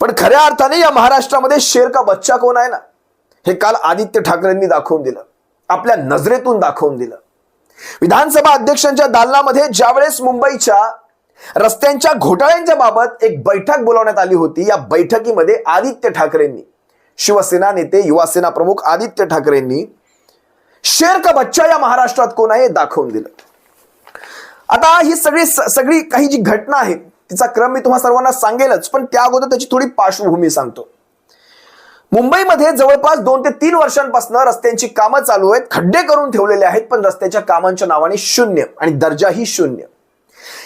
पण खऱ्या अर्थाने या महाराष्ट्रामध्ये शेर का बच्चा कोण आहे ना? हे काल आदित्य ठाकरेंनी दाखवून दिलं. आपल्या नजरेतून दाखवून दिलं. विधानसभा अध्यक्षांच्या दालनामध्ये ज्यावेळेस मुंबईच्या रस्त्यांच्या घोटाळ्यांच्या बाबत एक बैठक बोलावण्यात आली होती या बैठकीमध्ये आदित्य ठाकरेंनी शिवसेना नेते युवासेना प्रमुख आदित्य ठाकरेंनी शेर का बच्चा या महाराष्ट्रात कोण आहे दाखवून दिलं. आता ही सगळी सगळी काही जी घटना आहे तिचा क्रम मी तुम्हाला सर्वांना सांगेलच पण त्या अगोदर त्याची थोडी पार्श्वभूमी सांगतो. मुंबईमध्ये जवळपास दोन ते तीन वर्षांपासून रस्त्यांची कामं चालू आहेत खड्डे करून ठेवलेले आहेत पण रस्त्याच्या कामांच्या नावाने शून्य आणि दर्जाही शून्य.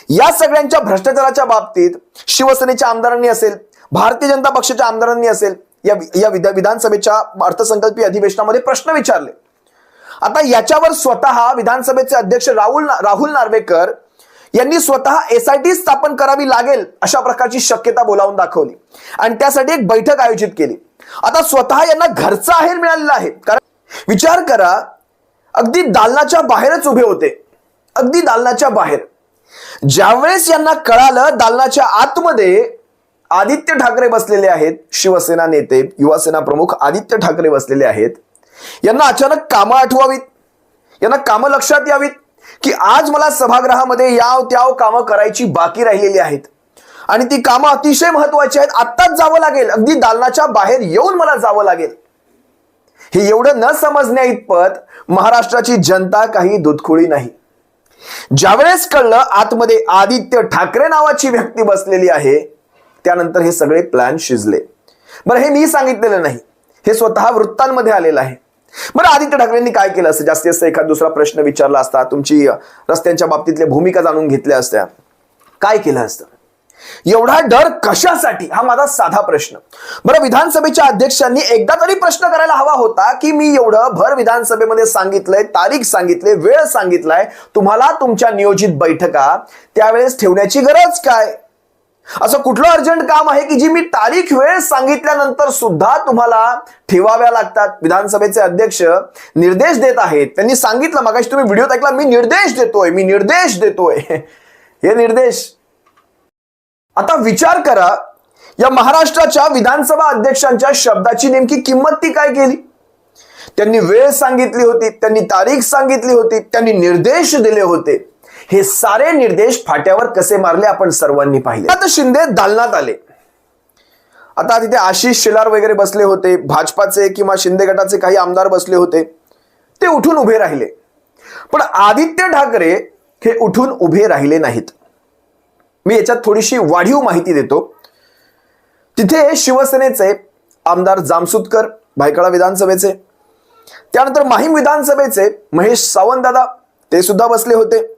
या सगळ्यांच्या भ्रष्टाचाराच्या बाबतीत शिवसेनेच्या आमदारांनी असेल भारतीय जनता पक्षाच्या आमदारांनी असेल या या विधा- विधानसभेच्या अर्थसंकल्पीय अधिवेशनामध्ये प्रश्न विचारले. आता याच्यावर स्वतः विधानसभेचे अध्यक्ष राहुल राहुल नार्वेकर यांनी स्वतः एसआयटी स्थापन करावी लागेल अशा प्रकारची शक्यता बोलावून दाखवली. आणि त्यासाठी एक बैठक आयोजित केली. आता स्वतः यांना घरचा आहेर मिळालेला आहे. कारण विचार करा अगदी दालनाच्या बाहेरच उभे होते. अगदी दालनाच्या बाहेर. ज्यावेळेस यांना कळालं दालनाच्या आतमध्ये आदित्य ठाकरे बसलेले आहेत शिवसेना नेते युवासेना प्रमुख आदित्य ठाकरे बसलेले आहेत यांना अचानक कामं आठवावीत. यांना कामं लक्षात यावीत. की आज मला सभागृहामध्ये याव त्याव कामं करायची बाकी राहिलेली आहेत. आणि ती कामं अतिशय महत्वाची आहेत. आत्ताच जावं लागेल. अगदी दालनाच्या बाहेर येऊन मला जावं लागेल. हे एवढं न समजण्या इतपत महाराष्ट्राची जनता काही दुधखुळी नाही. ज्यावेळेस कळलं आतमध्ये आदित्य ठाकरे नावाची व्यक्ती बसलेली आहे त्यानंतर हे सगळे प्लॅन शिजले. बरं हे मी सांगितलेलं नाही. हे स्वतः वृत्तांमध्ये आलेलं आहे. बरं आदित्य ठाकरेंनी काय केलं असतं? जास्तीत जास्त एखादा दुसरा प्रश्न विचारला असता तुमची रस्त्यांच्या बाबतीतल्या भूमिका जाणून घेतल्या असत्या. काय केलं असतं? एवढा डर कशासाठी? हा माझा साधा प्रश्न. बरं विधानसभेच्या अध्यक्षांनी एकदा तरी प्रश्न करायला हवा होता की मी एवढं भर विधानसभेमध्ये सांगितलंय तारीख सांगितले वेळ सांगितलाय तुम्हाला तुमच्या नियोजित बैठका त्यावेळेस ठेवण्याची गरज काय? असं कुठलं अर्जंट काम आहे की जी मी तारीख वेळ सांगितल्यानंतर सुद्धा तुम्हाला ठेवाव्या लागतात? विधानसभेचे अध्यक्ष निर्देश देत आहेत. त्यांनी सांगितलं मगाशी तुम्ही व्हिडिओ ऐकला मी निर्देश देतोय मी निर्देश देतोय. हे निर्देश. आता विचार करा या महाराष्ट्राच्या विधानसभा अध्यक्षांच्या शब्दाची नेमकी किंमत ती काय केली? त्यांनी वेळ सांगितली होती त्यांनी तारीख सांगितली होती त्यांनी निर्देश दिले होते. हे सारे निर्देश फाट्यावर कसे मारले आपण सर्वांनी पाहिले. आता शिंदे दालनात आले. आता तिथे आशिष शेलार वगैरे बसले होते भाजपाचे किंवा शिंदे गटाचे काही आमदार बसले होते ते उठून उभे राहिले. पण आदित्य ठाकरे हे उठून उभे राहिले नाहीत. मी याच्यात थोडीशी वाढीव माहिती देतो. तिथे शिवसेनेचे आमदार जामसुदकर भायखळा विधानसभेचे. त्यानंतर माहीम विधानसभेचे महेश सावंतदादा ते सुद्धा बसले होते.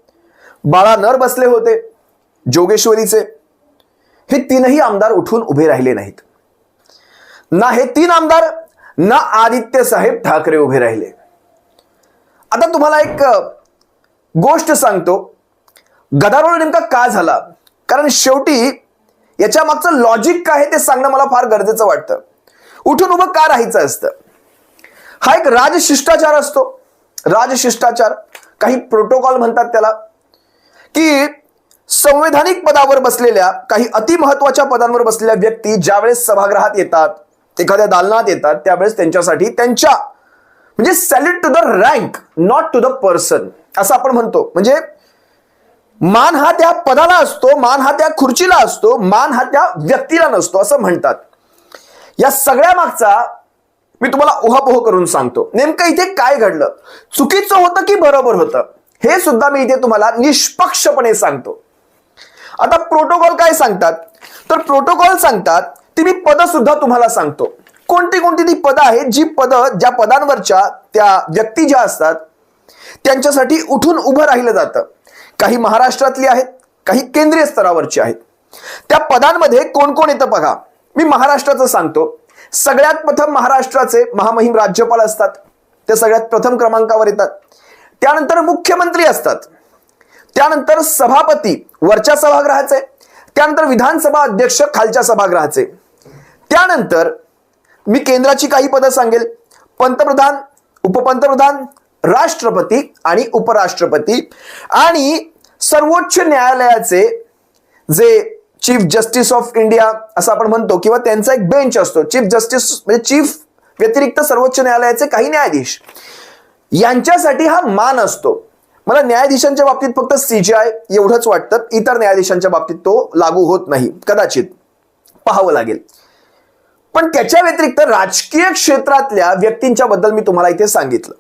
बाळा नर बसले होते. जोगेश्वरीचे. हे तीनही आमदार उठून उभे राहिले नाहीत. ना हे तीन आमदार ना आदित्य साहेब ठाकरे उभे राहिले. आता तुम्हाला एक गोष्ट सांगतो. गदारोळ नेमका का झाला? कारण शेवटी याच्या मागचं लॉजिक काय ते सांगणं मला फार गरजेचं वाटतं. उठून उभं का राहायचं असतं? हा एक राजशिष्टाचार असतो. राजशिष्टाचार. काही प्रोटोकॉल म्हणतात त्याला. की संवैधानिक पदावर बसलेल्या काही अतिमहत्वाच्या पदांवर बसलेल्या व्यक्ती ज्यावेळेस सभागृहात येतात एखाद्या दालनात येतात त्यावेळेस त्यांच्यासाठी त्यांच्या म्हणजे salute to the rank not to the person असं आपण म्हणतो. म्हणजे मान हा त्या पदाला असतो मान हा त्या खुर्चीला असतो मान हा त्या व्यक्तीला नसतो असं म्हणतात. या सगळ्या मागचा मी तुम्हाला ओहापोह करून सांगतो. नेमकं इथे काय घडलं? चुकीचं होतं की बरोबर होतं? हे सुद्धा मी इथे तुम्हाला निष्पक्षपणे सांगतो. आता प्रोटोकॉल काय सांगतात? तर प्रोटोकॉल सांगतात ती मी पद सुद्धा तुम्हाला सांगतो. कोणती कोणती ती पदं आहेत? जी पदं ज्या पदांवरच्या त्या व्यक्ती ज्या असतात त्यांच्यासाठी उठून उभं राहिलं जातं. काही महाराष्ट्रातली आहेत काही केंद्रीय स्तरावरची आहेत. त्या पदांमध्ये कोण कोण येतं बघा. मी महाराष्ट्राचं सांगतो. सगळ्यात प्रथम महाराष्ट्राचे महामहिम राज्यपाल असतात. ते सगळ्यात प्रथम क्रमांकावर येतात. त्यानंतर मुख्यमंत्री असतात. त्यानंतर सभापती वरच्या सभागृहाचे त्यानंतर विधानसभा अध्यक्ष खालच्या सभागृहाचे. त्यानंतर मी केंद्राची काही पदं सांगेल. पंतप्रधान उपपंतप्रधान राष्ट्रपती आणि उपराष्ट्रपती आणि सर्वोच्च न्यायालयाचे जे चीफ जस्टिस ऑफ इंडिया असं आपण म्हणतो किंवा त्यांचा एक बेंच असतो. चीफ जस्टिस म्हणजे चीफ व्यतिरिक्त सर्वोच्च न्यायालयाचे काही न्यायाधीश. यांच्यासाठी हा मान असतो. मला न्यायाधीशांच्या बाबतीत फक्त सीजीआय एवढंच वाटतं. इतर न्यायाधीशांच्या बाबतीत तो लागू होत नाही. कदाचित पाहावं लागेल. पण त्याच्या व्यतिरिक्त राजकीय क्षेत्रातल्या व्यक्तींच्या बद्दल मी तुम्हाला इथे सांगितलं.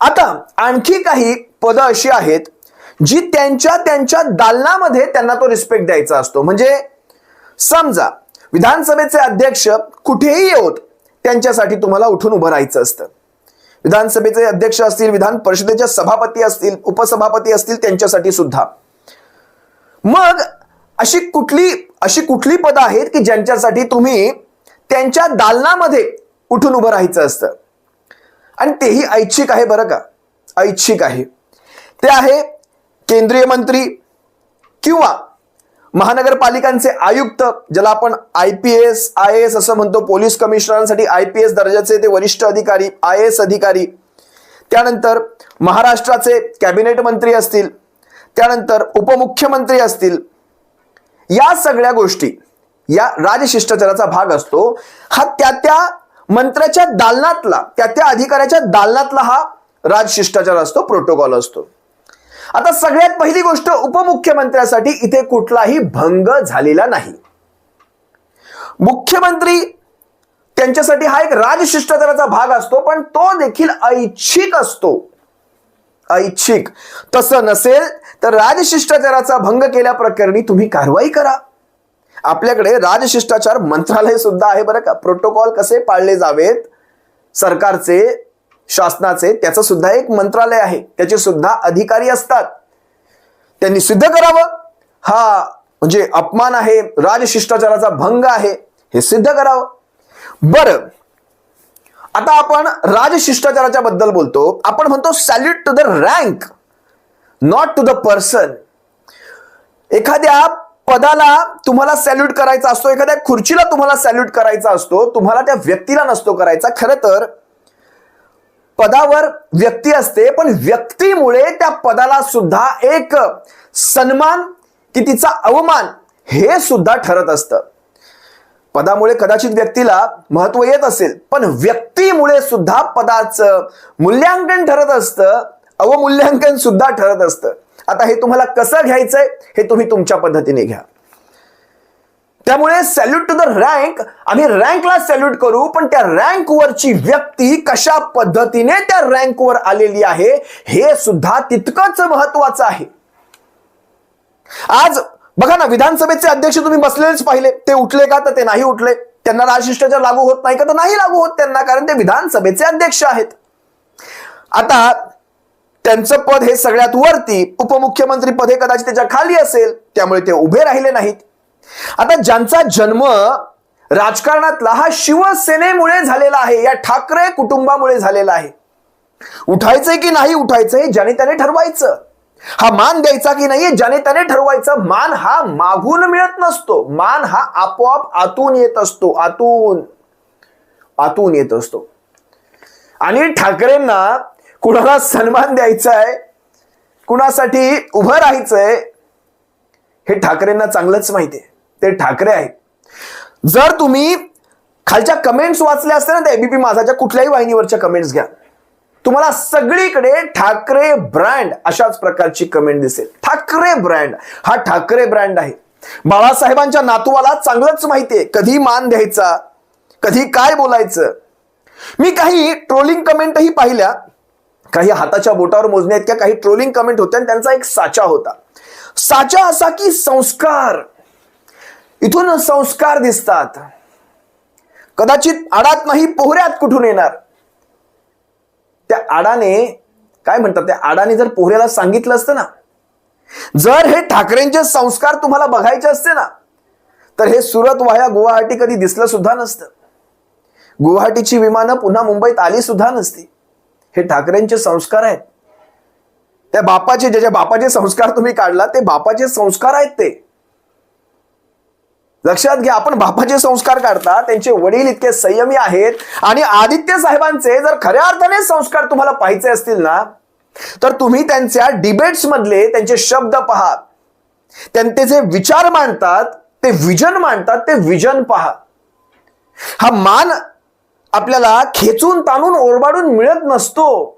आता आणखी काही पदं अशी आहेत जी त्यांच्या त्यांच्या दालनामध्ये त्यांना तो रिस्पेक्ट द्यायचा असतो. म्हणजे समजा विधानसभेचे अध्यक्ष कुठेही येऊत त्यांच्यासाठी तुम्हाला उठून उभं राहायचं असतं. विधानसभेचे अध्यक्ष असतील विधान परिषदेचे सभापती असतील उपसभापती असतील त्यांच्यासाठी सुद्धा. मग अशी कुठली अशी कुठली पदं आहेत की ज्यांच्यासाठी तुम्ही त्यांच्या दालनामध्ये उठून उभं राहायचं असतं? आणि तेही ऐच्छिक आहे बरं का? ऐच्छिक आहे. ते आहे केंद्रीय मंत्री किंवा महानगरपालिकांचे आयुक्त ज्याला आपण I P S I S असं म्हणतो पोलीस कमिशनरांसाठी आय पी एस दर्जाचे ते वरिष्ठ अधिकारी आय एस अधिकारी. त्यानंतर महाराष्ट्राचे कॅबिनेट मंत्री असतील त्यानंतर उपमुख्यमंत्री असतील. या सगळ्या गोष्टी या राजशिष्टाचाराचा भाग असतो. हा त्या त्या मंत्र्याच्या दालनातला त्या त्या अधिकाऱ्याच्या दालनातला हा राजशिष्टाचार असतो प्रोटोकॉल असतो. आता सगळ्यात पहिली गोष्ट उपमुख्यमंत्र्यासाठी इथे कुठलाही भंग झालेला नाही. मुख्यमंत्री त्यांच्यासाठी हा एक राजशिष्टाचाराचा भाग असतो पण तो देखील ऐच्छिक असतो. ऐच्छिक. तसं नसेल तर राजशिष्टाचाराचा भंग केल्या प्रकरणी तुम्ही कारवाई करा. आपल्याकडे राजशिष्टाचार मंत्रालय सुद्धा आहे बरं का. प्रोटोकॉल कसे पाळले जावेत? सरकारचे शासनाचे त्याचं सुद्धा एक मंत्रालय आहे. त्याचे सुद्धा अधिकारी असतात. त्यांनी सिद्ध करावं. हा म्हणजे अपमान आहे राजशिष्टाचाराचा भंग आहे हे सिद्ध करावं. बरं. आता आपण राजशिष्टाचाराच्या बद्दल बोलतो. आपण म्हणतो salute to the rank not to the person एखाद्या पदाला तुम्हाला सॅल्यूट करायचा असतो एखाद्या खुर्चीला तुम्हाला सॅल्यूट करायचा असतो तुम्हाला त्या व्यक्तीला नसतो करायचा. खरं तर पदावर व्यक्ती असते पण व्यक्तीमुळे त्या पदाला सुद्धा एक सन्मान की तिचा अवमान हे सुद्धा ठरत असतं. पदामुळे कदाचित व्यक्तीला महत्त्व येत असेल पण व्यक्तीमुळे सुद्धा पदाचं मूल्यांकन ठरत असतं अवमूल्यांकन सुद्धा ठरत असतं. आता हे तुम्हाला कसं घ्यायचंय हे तुम्ही तुमच्या पद्धतीने घ्या. त्यामुळे सॅल्यूट टू द रँक आम्ही रँकला सॅल्यूट करू पण त्या रँक वरची व्यक्ती कशा पद्धतीने त्या रँक वर आलेली आहे हे सुद्धा तितकंच महत्वाचं आहे. आज बघा ना विधानसभेचे अध्यक्ष तुम्ही बसलेलेच पाहिले. ते उठले का तर ते नाही उठले. त्यांना राजशिष्टाचार लागू होत नाही का तर नाही लागू होत त्यांना कारण ते विधानसभेचे अध्यक्ष आहेत. आता त्यांचं पद हे सगळ्यात वरती उपमुख्यमंत्री पद हे कदाचित त्याच्याखाली असेल त्यामुळे ते उभे राहिले नाहीत. आता ज्यांचा जन्म राजकारणातला हा शिवसेनेमुळे झालेला आहे या ठाकरे कुटुंबामुळे झालेला आहे. उठायचंय की नाही उठायचंय ज्याने त्याने ठरवायचं. हा मान द्यायचा की नाही ज्याने त्याने ठरवायचं. मान हा मागून मिळत नसतो. मान हा आपोआप आतून येत असतो. आतून. आतून येत असतो. आणि ठाकरेंना कुणाला सन्मान द्यायचा आहे कुणासाठी उभं राहायचंय हे ठाकरेंना चांगलंच माहिती आहे ते ठाकरे आहेत. जर तुम्ही खालच्या कमेंट्स वाचल्या असत्या ना त्या एबीपी माझाच्या कुठल्याही वाहिनीवरच्या कमेंट्स घ्या. तुम्हाला सगळीकडे ठाकरे ब्रँड अशाच प्रकारची कमेंट दिसेल. ठाकरे ब्रँड हा ठाकरे ब्रँड आहे. बाळासाहेबांच्या नातूवाला चांगलंच माहितीये कधी मान द्यायचा कधी काय बोलायचं. मी काही ट्रोलिंग कमेंटही पाहिल्या. काही हाताच्या बोटावर मोजण्या इतक्या काही ट्रोलिंग कमेंट होत्या आणि त्यांचा एक साचा होता. साचा असा की संस्कार इथून संस्कार दिसतात. कदाचित आडात नाही पोहऱ्यात कुठून येणार? त्या आडाने काय म्हणतात त्या आडाने जर पोहऱ्याला सांगितलं असतं ना जर हे ठाकरेंचे संस्कार तुम्हाला बघायचे असते ना तर हे सुरत वाया गुवाहाटी कधी दिसलं सुद्धा नसतं. गुवाहाटीची विमानं पुन्हा मुंबईत आली सुद्धा नसती. हे ठाकरेंचे संस्कार आहेत. त्या बापाचे ज्याच्या बापाचे संस्कार तुम्ही काढला ते बापाचे संस्कार आहेत ते. लक्षात घ्या आपण बापाचे संस्कार काढता त्यांचे वडील इतके संयमी आहेत. आणि आदित्य साहेबांचे जर खऱ्या अर्थाने संस्कार तुम्हाला पाहायचे असतील ना तर तुम्ही त्यांच्या डिबेट्स मधले त्यांचे शब्द पहा. त्यांचे जे विचार मांडतात ते विजन मांडतात ते विजन पहा. हा मान आपल्याला खेचून ताणून ओरबाडून मिळत नसतो.